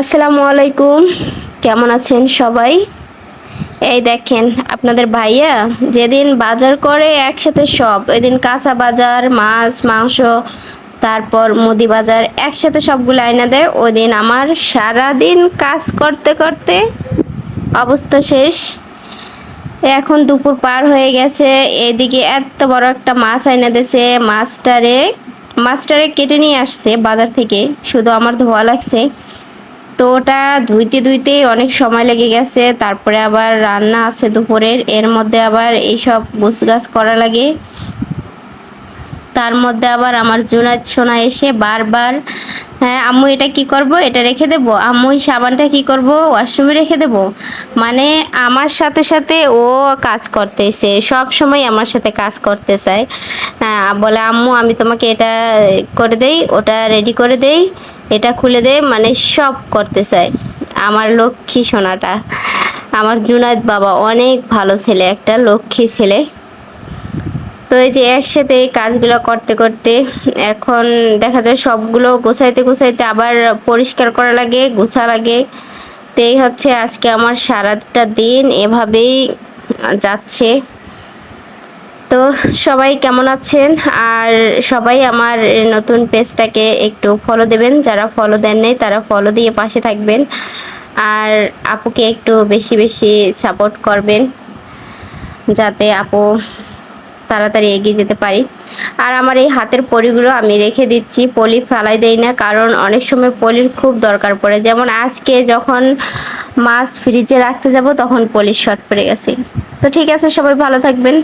আসসালামু আলাইকুম। কেমন আছেন সবাই? এই দেখেন, আপনাদের ভাইয়া যেদিন বাজার করে একসাথে সব, এদিন কাঁচা বাজার, মাছ, মাংস, তারপর মুদি বাজার একসাথে সবগুলো আয়না দেয় ওই দিন আমার সারা দিন কাজ করতে করতে অবস্থা শেষ। এখন দুপুর পার হয়ে গেছে, এদিকে এত বড় একটা মাছ আইনা দিয়েছে, মাছটারে মাছটারে কেটে নিয়ে আসছে বাজার থেকে, শুধু আমার ধোয়া লাগছে। তো ওটা ধুইতে ধুইতে অনেক সময় লেগে গেছে। তারপরে আবার রান্না আছে দুপুরের। এর মধ্যে আবার এইসব গাছ করা লাগে। তার মধ্যে আবার আমার জুনাদ সোনা এসে বারবার হ্যাঁ আম্মু, এটা কি করব? এটা রেখে দেব? আম্মু, এই সাবানটা কি করব? ওয়াশরুমে রেখে দেব? মানে আমার সাথে সাথে ও কাজ করতেছে, সব সময় আমার সাথে কাজ করতে চায়। হ্যাঁ বলে, আম্মু, আমি তোমাকে এটা করে দেই, ওটা রেডি করে দেই, এটা খুলে দেই মানে সব করতে চায়, আমার লক্ষ্মী সোনাটা। আমার জুনাদ বাবা অনেক ভালো ছেলে, একটা লক্ষ্মী ছেলে। তো এই যে একসাথে এই কাজগুলো করতে করতে এখন দেখা যায় সবগুলো গোছাইতে গোছাইতে আবার পরিষ্কার করা লাগে, গোছা লাগে। তো এই হচ্ছে আজকে আমার সারাটা দিন এভাবেই যাচ্ছে। তো সবাই কেমন আছেন? আর সবাই আমার নতুন পেজটাকে একটু ফলো দেবেন। যারা ফলো দেন নাই, তারা ফলো দিয়ে পাশে থাকবেন। আর আপুকে একটু বেশি বেশি সাপোর্ট করবেন। যাতে আপু তাড়াতাড়ি এগিয়ে যেতে পারি। আর আমার এই হাতের পলিগুলো আমি রেখে দিচ্ছি, পলি ফেলাই দেই না, কারণ অনেক সময় পলির খুব দরকার পড়ে। যেমন আজকে যখন মাছ ফ্রিজে রাখতে যাব, তখন পলির শর্ট পড়ে গেছে। তো ঠিক আছে, সবাই ভালো থাকবেন।